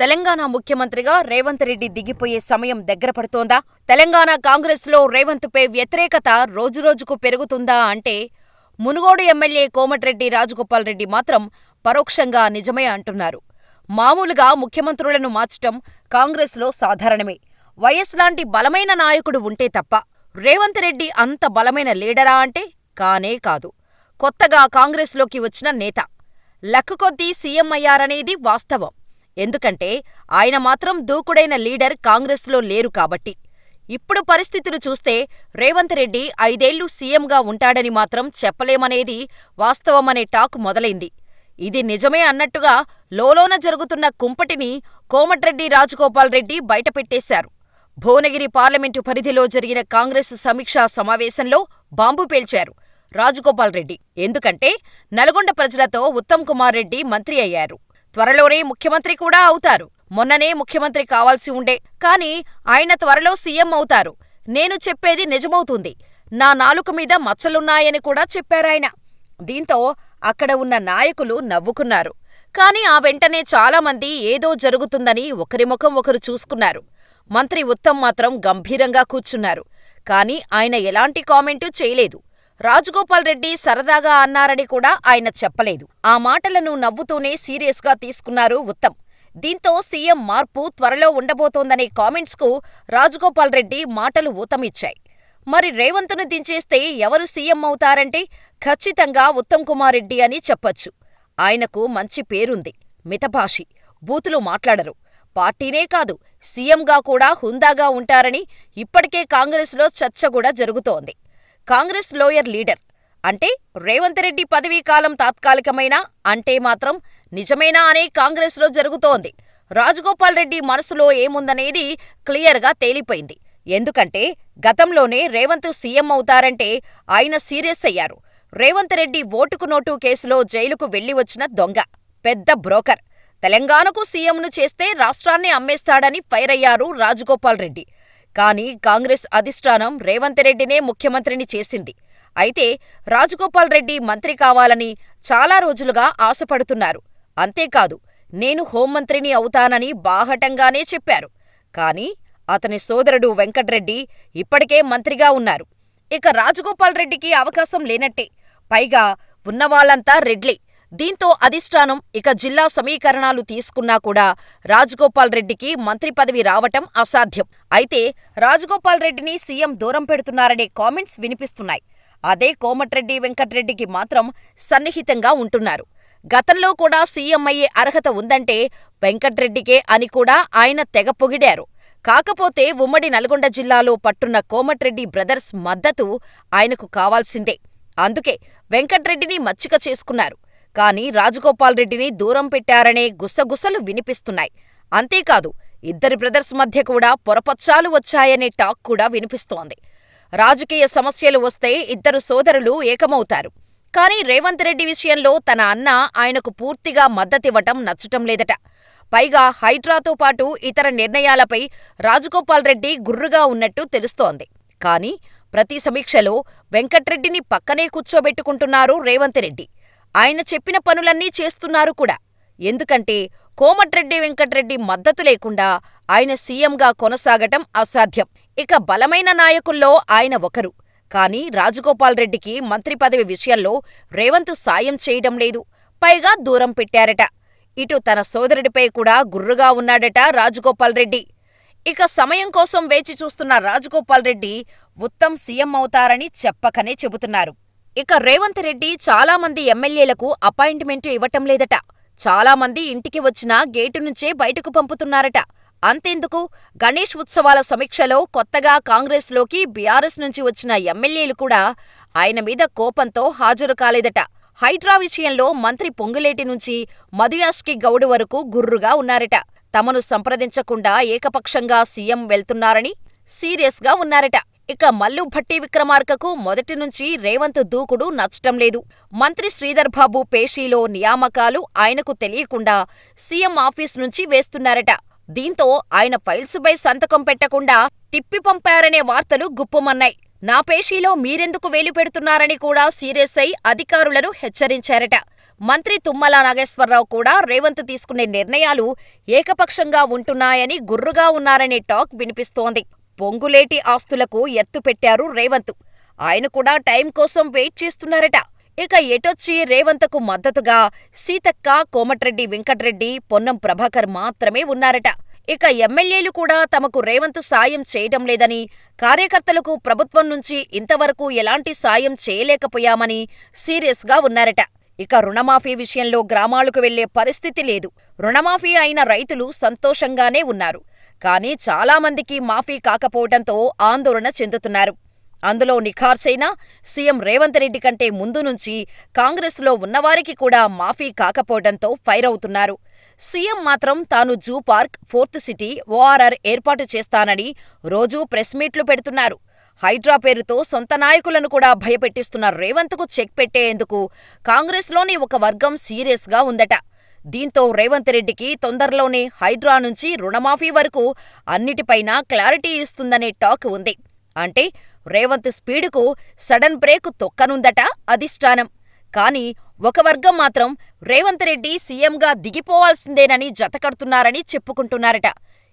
తెలంగాణ ముఖ్యమంత్రిగా రేవంత్ రెడ్డి దిగిపోయే సమయం దగ్గర పడుతోందా? తెలంగాణ కాంగ్రెస్లో రేవంత్పై వ్యతిరేకత రోజురోజుకు పెరుగుతుందా అంటే మునుగోడు ఎమ్మెల్యే కోమటిరెడ్డి రాజగోపాల్ రెడ్డి మాత్రం పరోక్షంగా నిజమే అంటున్నారు. మామూలుగా ముఖ్యమంత్రులను మార్చటం కాంగ్రెస్లో సాధారణమే. వైఎస్ లాంటి బలమైన నాయకుడు ఉంటే తప్ప. రేవంత్ రెడ్డి అంత బలమైన లీడరా అంటే కానే కాదు. కొత్తగా కాంగ్రెస్లోకి వచ్చిన నేత. లక్కుకొద్దీ సీఎం అయ్యారనేది వాస్తవం. ఎందుకంటే ఆయన మాత్రం దూకుడైన లీడర్ కాంగ్రెస్లో లేరు కాబట్టి. ఇప్పుడు పరిస్థితులు చూస్తే రేవంత్ రెడ్డి ఐదేళ్ళు సీఎంగా ఉంటాడని మాత్రం చెప్పలేమనేది వాస్తవమనే టాక్ మొదలైంది. ఇది నిజమే అన్నట్టుగా లోలోన జరుగుతున్న కుంపటిని కోమటిరెడ్డి రాజగోపాల్ రెడ్డి బయటపెట్టేశారు. భువనగిరి పార్లమెంటు పరిధిలో జరిగిన కాంగ్రెస్ సమీక్షా సమావేశంలో బాంబు పేల్చారు రాజగోపాల్ రెడ్డి. ఎందుకంటే నల్గొండ ప్రజలతో ఉత్తమ్ కుమార్ రెడ్డి మంత్రి అయ్యారు. త్వరలోనే ముఖ్యమంత్రి కూడా అవుతారు. మొన్ననే ముఖ్యమంత్రి కావాల్సి ఉండే. కానీ ఆయన త్వరలో సీఎం అవుతారు. నేను చెప్పేది నిజమవుతుంది. నా నాలుక మీద మచ్చలున్నాయని కూడా చెప్పారాయన. దీంతో అక్కడ ఉన్న నాయకులు నవ్వుకున్నారు. కానీ ఆ వెంటనే చాలామంది ఏదో జరుగుతుందని ఒకరి ముఖం ఒకరు చూసుకున్నారు. మంత్రి ఉత్తమ్ మాత్రం గంభీరంగా కూర్చున్నారు. కానీ ఆయన ఎలాంటి కామెంటూ చేయలేదు. రాజగోపాల్ రెడ్డి సరదాగా అన్నారని కూడా ఆయన చెప్పలేదు. ఆ మాటలను నవ్వుతూనే సీరియస్గా తీసుకున్నారు ఉత్తమ్. దీంతో సీఎం మార్పు త్వరలో ఉండబోతోందనే కామెంట్స్కు రాజగోపాల్ రెడ్డి మాటలు ఊతమిచ్చాయి. మరి రేవంత్ను దించేస్తే ఎవరు సీఎం అవుతారంటే ఖచ్చితంగా ఉత్తమ్ కుమార్ రెడ్డి అని చెప్పొచ్చు. ఆయనకు మంచి పేరుంది. మితభాషి. బూతులు మాట్లాడరు. పార్టీనే కాదు సీఎంగా కూడా హుందాగా ఉంటారని ఇప్పటికే కాంగ్రెస్లో చర్చ కూడా జరుగుతోంది. Congress lower leader. అంటే రేవంత్ రెడ్డి పదవీకాలం తాత్కాలికమైనా అంటే మాత్రం నిజమేనా అనే కాంగ్రెస్లో జరుగుతోంది. రాజగోపాల్ రెడ్డి మనసులో ఏముందనేది క్లియర్గా తేలిపోయింది. ఎందుకంటే గతంలోనే రేవంత్ సీఎం అవుతారంటే ఆయన సీరియస్ అయ్యారు. రేవంత్ రెడ్డి ఓటుకు నోటు కేసులో జైలుకు వెళ్ళి వచ్చిన దొంగ. పెద్ద బ్రోకర్. తెలంగాణకు సీఎంను చేస్తే రాష్ట్రాన్ని అమ్మేస్తాడని ఫైరయ్యారు రాజగోపాల్ రెడ్డి. కానీ కాంగ్రెస్ అధిష్టానం రేవంత్ రెడ్డినే ముఖ్యమంత్రిని చేసింది. అయితే రాజగోపాల్ రెడ్డి మంత్రి కావాలని చాలా రోజులుగా ఆశపడుతున్నారు. అంతేకాదు నేను హోంమంత్రిని అవుతానని బాహటంగానే చెప్పారు. కానీ అతని సోదరుడు వెంకట్రెడ్డి ఇప్పటికే మంత్రిగా ఉన్నారు. ఇక రాజగోపాల్ రెడ్డికి అవకాశం లేనట్టే. పైగా ఉన్నవాళ్ళంతా రెడ్లే. దీంతో అధిష్టానం ఇక జిల్లా సమీకరణాలు తీసుకున్నా కూడా రాజగోపాల్ రెడ్డికి మంత్రి పదవి రావటం అసాధ్యం. అయితే రాజగోపాల్ రెడ్డిని సీఎం దూరం పెడుతున్నారనే కామెంట్స్ వినిపిస్తున్నాయి. అదే కోమటిరెడ్డి వెంకట్రెడ్డికి మాత్రం సన్నిహితంగా ఉంటున్నారు. గతంలో కూడా సీఎం అయ్యే అర్హత ఉందంటే వెంకట్రెడ్డికే అని కూడా ఆయన తెగ పొగిడారు. కాకపోతే ఉమ్మడి నల్గొండ జిల్లాలో పట్టున్న కోమటిరెడ్డి బ్రదర్స్ మద్దతు ఆయనకు కావాల్సిందే. అందుకే వెంకట్రెడ్డిని మచ్చిక చేసుకున్నారు. కానీ రాజగోపాల్ రెడ్డిని దూరం పెట్టారనే గుసగుసలు వినిపిస్తున్నాయి. అంతేకాదు ఇద్దరి బ్రదర్స్ మధ్య కూడా పొరపచ్చాలు వచ్చాయనే టాక్ కూడా వినిపిస్తోంది. రాజకీయ సమస్యలు వస్తే ఇద్దరు సోదరులు ఏకమవుతారు. కానీ రేవంత్ రెడ్డి విషయంలో తన అన్న ఆయనకు పూర్తిగా మద్దతివ్వటం నచ్చటం లేదట. పైగా హైడ్రాతో పాటు ఇతర నిర్ణయాలపై రాజగోపాల్ రెడ్డి గుర్రుగా ఉన్నట్టు తెలుస్తోంది. కానీ ప్రతి సమీక్షలో వెంకట్రెడ్డిని పక్కనే కూర్చోబెట్టుకుంటున్నారు రేవంత్ రెడ్డి. ఆయన చెప్పిన పనులన్నీ చేస్తున్నారు కూడా. ఎందుకంటే కోమటిరెడ్డి వెంకట్రెడ్డి మద్దతు లేకుండా ఆయన సీఎంగా కొనసాగటం అసాధ్యం. ఇక బలమైన నాయకుల్లో ఆయన ఒకరు. కానీ రాజగోపాల్ రెడ్డికి మంత్రి పదవి విషయంలో రేవంత్ సాయం చేయడం లేదు. పైగా దూరం పెట్టారట. ఇటు తన సోదరుడిపై కూడా గుర్రుగా ఉన్నాడట రాజగోపాల్ రెడ్డి. ఇక సమయం కోసం వేచి చూస్తున్న రాజగోపాల్ రెడ్డి ఉత్తమ్ సీఎం అవుతారని చెప్పకనే చెబుతున్నారు. ఇక రేవంత్ రెడ్డి చాలా మంది ఎమ్మెల్యేలకు అపాయింట్మెంటు ఇవ్వటం లేదట. చాలా మంది ఇంటికి వచ్చినా గేటు నుంచే బయటకు పంపుతున్నారట. అంతెందుకు గణేష్ ఉత్సవాల సమీక్షలో కొత్తగా కాంగ్రెస్లోకి బీఆర్ఎస్ నుంచి వచ్చిన ఎమ్మెల్యేలు కూడా ఆయన మీద కోపంతో హాజరు కాలేదట. హైడ్రా విషయంలో మంత్రి పొంగులేటి నుంచి మధుయాష్కి గౌడ్ వరకు గుర్రుగా ఉన్నారట. తమను సంప్రదించకుండా ఏకపక్షంగా సీఎం వెళ్తున్నారని సీరియస్గా ఉన్నారట. ఇక మల్లు భట్టి విక్రమార్కకు మొదటి నుంచి రేవంత్ దూకుడు నచ్చటం లేదు. మంత్రి శ్రీధర్బాబు పేషీలో నియామకాలు ఆయనకు తెలియకుండా సీఎం ఆఫీస్ నుంచి వేస్తున్నారట. దీంతో ఆయన ఫైల్సుపై సంతకం పెట్టకుండా తిప్పి పంపారనే వార్తలు గుప్పుమన్నాయి. నా పేషీలో మీరెందుకు వేలు పెడుతున్నారని కూడా సీరియస్ అయి అధికారులను హెచ్చరించారట. మంత్రి తుమ్మల నాగేశ్వరరావు కూడా రేవంత్ తీసుకునే నిర్ణయాలు ఏకపక్షంగా ఉంటున్నాయని గుర్రుగా ఉన్నారనే టాక్ వినిపిస్తోంది పొంగులేటి ఆస్తులకు ఎత్తు పెట్టారు రేవంత్. ఆయన కూడా టైం కోసం వెయిట్ చేస్తున్నారట. ఇక ఎటొచ్చి రేవంత్కు మద్దతుగా సీతక్క కోమటిరెడ్డి వెంకట్రెడ్డి పొన్నం ప్రభాకర్ మాత్రమే ఉన్నారట. ఇక ఎమ్మెల్యేలు కూడా తమకు రేవంత్ సాయం చేయడం లేదని కార్యకర్తలకు ప్రభుత్వం నుంచి ఇంతవరకు ఎలాంటి సాయం చేయలేకపోయామని సీరియస్గా ఉన్నారట. ఇక రుణమాఫీ విషయంలో గ్రామాలకు వెళ్ళే పరిస్థితి లేదు. రుణమాఫీ అయిన రైతులు సంతోషంగానే ఉన్నారు. కానీ చాలామందికి మాఫీ కాకపోవటంతో ఆందోళన చెందుతున్నారు. అందులో నిఖార్సైన సీఎం రేవంత్ రెడ్డి కంటే ముందు నుంచి కాంగ్రెస్లో ఉన్నవారికి కూడా మాఫీ కాకపోవడంతో ఫైర్ అవుతున్నారు. సీఎం మాత్రం తాను zoo park fourth city ORR ఏర్పాటు చేస్తానని రోజూ ప్రెస్ మీట్లు పెడుతున్నారు. హైడ్రా పేరుతో సొంత నాయకులను కూడా భయపెట్టిస్తున్న రేవంత్కు చెక్ పెట్టేందుకు కాంగ్రెస్లోని ఒక వర్గం సీరియస్గా ఉందట. దీంతో రేవంత్ రెడ్డికి తొందరలోనే హైడ్రా నుంచి రుణమాఫీ వరకు అన్నిటిపైనా క్లారిటీ ఇస్తుందనే టాక్ ఉంది. అంటే రేవంత్ స్పీడుకు సడన్ బ్రేక్ తొక్కనుందట అధిష్టానం. కానీ ఒక వర్గం మాత్రం రేవంత్ రెడ్డి సీఎంగా దిగిపోవాల్సిందేనని జతకడుతున్నారని చెప్పుకుంటున్నారట.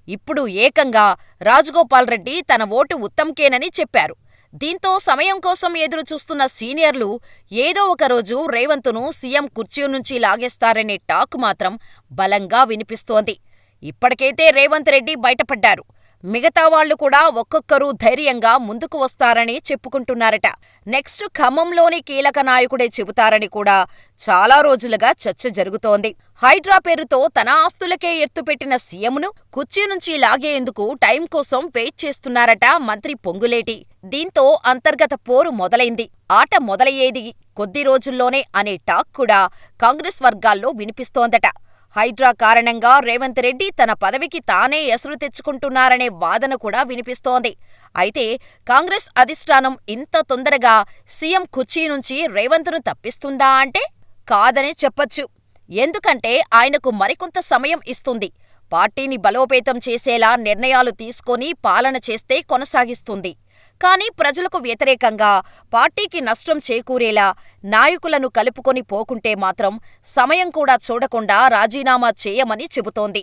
ఇప్పుడు ఏకంగా రాజగోపాల్ రెడ్డి తన ఓటు ఉత్తమ్కేనని చెప్పారు. దీంతో సమయం కోసం ఎదురు చూస్తున్న సీనియర్లు ఏదో ఒకరోజు రేవంత్ను సీఎం కుర్చీ నుంచి లాగేస్తారనే టాక్ మాత్రం బలంగా వినిపిస్తోంది. ఇప్పటికైతే రేవంత్ రెడ్డి బయటపడ్డారు. మిగతా వాళ్ళు కూడా ఒక్కొక్కరు ధైర్యంగా ముందుకు వస్తారని చెప్పుకుంటున్నారట. నెక్స్ట్ ఖమ్మంలోని కీలక నాయకుడే చెబుతారని కూడా చాలా రోజులుగా చర్చ జరుగుతోంది. హైడ్రా పేరుతో తన ఆస్తులకే ఎత్తుపెట్టిన సీఎంను కుర్చీ నుంచి లాగేందుకు టైం కోసం వెయిట్ చేస్తున్నారట మంత్రి పొంగులేటి. దీంతో అంతర్గత పోరు మొదలైంది. ఆట మొదలయ్యేది కొద్ది రోజుల్లోనే అనే టాక్ కూడా కాంగ్రెస్ వర్గాల్లో వినిపిస్తోందట. హైడ్రా కారణంగా రేవంత్ రెడ్డి తన పదవికి తానే ఎసరు తెచ్చుకుంటున్నారనే వాదన కూడా వినిపిస్తోంది. అయితే కాంగ్రెస్ అధిష్టానం ఇంత తొందరగా సీఎం కుర్చీ నుంచి రేవంత్ను తప్పిస్తుందా అంటే కాదనే చెప్పొచ్చు. ఎందుకంటే ఆయనకు మరికొంత సమయం ఇస్తుంది. పార్టీని బలోపేతం చేసేలా నిర్ణయాలు తీసుకొని పాలన చేస్తే కొనసాగిస్తుంది. కానీ ప్రజలకు వ్యతిరేకంగా పార్టీకి నష్టం చేకూరేలా నాయకులను కలుపుకొని పోకుంటే మాత్రం సమయం కూడా చూడకుండా రాజీనామా చేయమని చెబుతోంది.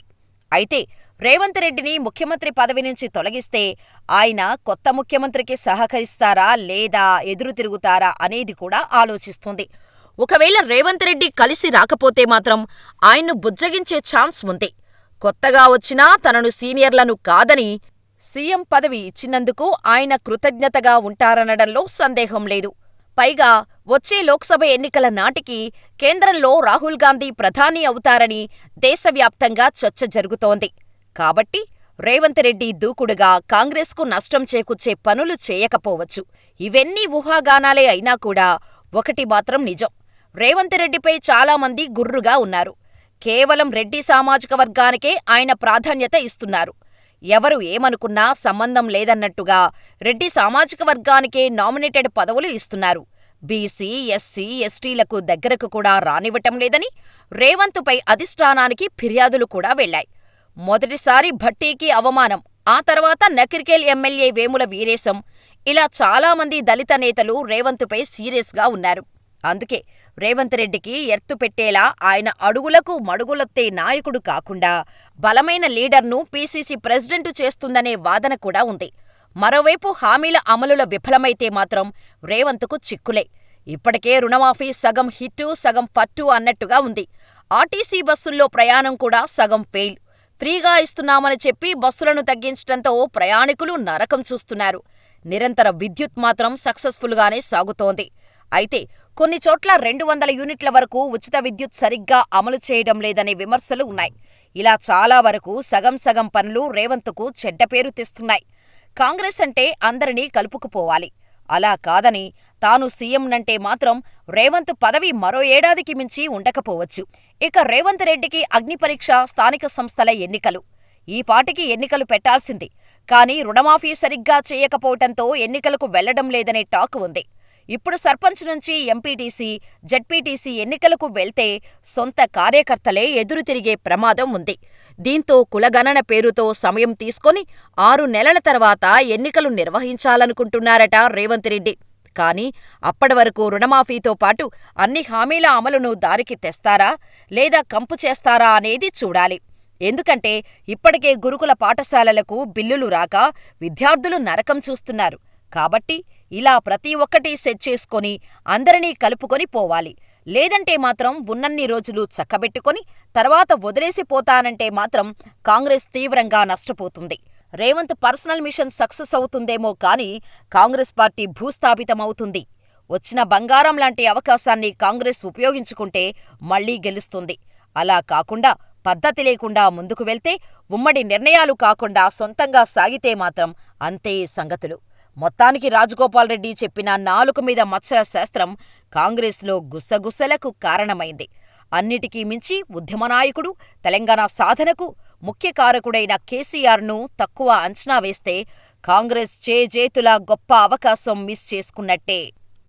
అయితే రేవంత్ రెడ్డిని ముఖ్యమంత్రి పదవి నుంచి తొలగిస్తే ఆయన కొత్త ముఖ్యమంత్రికి సహకరిస్తారా లేదా ఎదురు తిరుగుతారా అనేది కూడా ఆలోచిస్తుంది. ఒకవేళ రేవంత్ రెడ్డి కలిసి రాకపోతే మాత్రం ఆయన్ను బుజ్జగించే ఛాన్స్ ఉంది. కొత్తగా వచ్చినా తనను సీనియర్లను కాదని సీఎం పదవి ఇచ్చినందుకు ఆయన కృతజ్ఞతగా ఉంటారనడంలో సందేహం లేదు. పైగా వచ్చే లోక్సభ ఎన్నికల నాటికి కేంద్రంలో రాహుల్ గాంధీ ప్రధాని అవుతారని దేశవ్యాప్తంగా చర్చ జరుగుతోంది. కాబట్టి రేవంత్ రెడ్డి దూకుడుగా కాంగ్రెస్కు నష్టం చేకూర్చే పనులు చేయకపోవచ్చు. ఇవన్నీ ఊహాగానాలే అయినా కూడా ఒకటి మాత్రం నిజం. రేవంత్ రెడ్డిపై చాలామంది గుర్రుగా ఉన్నారు. కేవలం రెడ్డి సామాజిక వర్గానికే ఆయన ప్రాధాన్యత ఇస్తున్నారు. ఎవరు ఏమనుకున్నా సంబంధం లేదన్నట్టుగా రెడ్డి సామాజిక వర్గానికే నామినేటెడ్ పదవులు ఇస్తున్నారు. బీసీ ఎస్సీ ఎస్టీలకు దగ్గరకు కూడా రానివ్వటం లేదని రేవంత్పై అధిష్టానానికి ఫిర్యాదులు కూడా వెళ్ళాయి మొదటిసారి భట్టీకి అవమానం ఆ తర్వాత నకిరికేల్ ఎమ్మెల్యే వేముల వీరేశం ఇలా చాలామంది దళిత నేతలు రేవంత్పై సీరియస్గా ఉన్నారు. అందుకే రేవంత్ రెడ్డికి ఎర్తు పెట్టేలా ఆయన అడుగులకు మడుగులొత్తే నాయకుడు కాకుండా బలమైన లీడర్ను పీసీసీ ప్రెసిడెంటు చేస్తుందనే వాదన కూడా ఉంది. మరోవైపు హామీల అమలుల విఫలమైతే మాత్రం రేవంత్కు చిక్కులే. ఇప్పటికే రుణమాఫీ సగం హిట్టు సగం ఫట్టు అన్నట్టుగా ఉంది. ఆర్టీసీ బస్సుల్లో ప్రయాణం కూడా సగం ఫెయిల్. ఫ్రీగా ఇస్తున్నామని చెప్పి బస్సులను తగ్గించడంతో ప్రయాణికులు నరకం చూస్తున్నారు. నిరంతర విద్యుత్ మాత్రం సక్సెస్ఫుల్గానే సాగుతోంది. అయితే కొన్ని చోట్ల రెండు వందల యూనిట్ల వరకు ఉచిత విద్యుత్ సరిగ్గా అమలు చేయడం లేదనే విమర్శలు ఉన్నాయి. ఇలా చాలా వరకు సగం సగం పనులు రేవంత్కు చెడ్డ పేరు తెస్తున్నాయి. కాంగ్రెస్ అంటే అందరినీ కలుపుకుపోవాలి. అలా కాదని తాను సీఎంనంటే మాత్రం రేవంత్ పదవి మరో ఏడాదికి మించి ఉండకపోవచ్చు. ఇక రేవంత్ రెడ్డికి అగ్నిపరీక్ష స్థానిక సంస్థల ఎన్నికలు. ఈ పాటికి ఎన్నికలు పెట్టాల్సింది. కానీ రుణమాఫీ సరిగ్గా చేయకపోవటంతో ఎన్నికలకు వెళ్ళడం లేదనే టాక్ ఉంది. ఇప్పుడు సర్పంచ్ నుంచి ఎంపీటీసీ జడ్పీటీసీ ఎన్నికలకు వెళ్తే సొంత కార్యకర్తలే ఎదురు తిరిగే ప్రమాదం ఉంది. దీంతో కులగణన పేరుతో సమయం తీసుకొని ఆరు నెలల తర్వాత ఎన్నికలు నిర్వహించాలనుకుంటున్నారట రేవంత్ రెడ్డి. కానీ అప్పటి వరకు రుణమాఫీతో పాటు అన్ని హామీల అమలును దారికి తెస్తారా లేదా కంపు చేస్తారా అనేది చూడాలి. ఎందుకంటే ఇప్పటికే గురుకుల పాఠశాలలకు బిల్లులు రాక విద్యార్థులు నరకం చూస్తున్నారు. కాబట్టి ఇలా ప్రతి ఒక్కటీ సెట్ చేసుకొని అందరినీ కలుపుకొని పోవాలి. లేదంటే మాత్రం ఉన్నన్ని రోజులు చక్కబెట్టుకొని తర్వాత వదిలేసిపోతానంటే మాత్రం కాంగ్రెస్ తీవ్రంగా నష్టపోతుంది. రేవంత్ పర్సనల్ మిషన్ సక్సెస్ అవుతుందేమో కానీ కాంగ్రెస్ పార్టీ భూస్థాపితమవుతుంది. వచ్చిన బంగారం లాంటి అవకాశాన్ని కాంగ్రెస్ ఉపయోగించుకుంటే మళ్ళీ గెలుస్తుంది. అలా కాకుండా పద్ధతి లేకుండా ముందుకు వెళ్తే ఉమ్మడి నిర్ణయాలు కాకుండా సొంతంగా సాగితే మాత్రం అంతే సంగతులు. మొత్తానికి రాజగోపాల్ రెడ్డి చెప్పిన నాలుక మీద మచ్చల శాస్త్రం కాంగ్రెస్లో గుసగుసలకు కారణమైంది. అన్నిటికీ మించి ఉద్యమ నాయకుడు తెలంగాణ సాధనకు ముఖ్య కారకుడైన కేసీఆర్ను తక్కువ అంచనా వేస్తే కాంగ్రెస్ చేజేతుల గొప్ప అవకాశం మిస్ చేసుకున్నట్టే.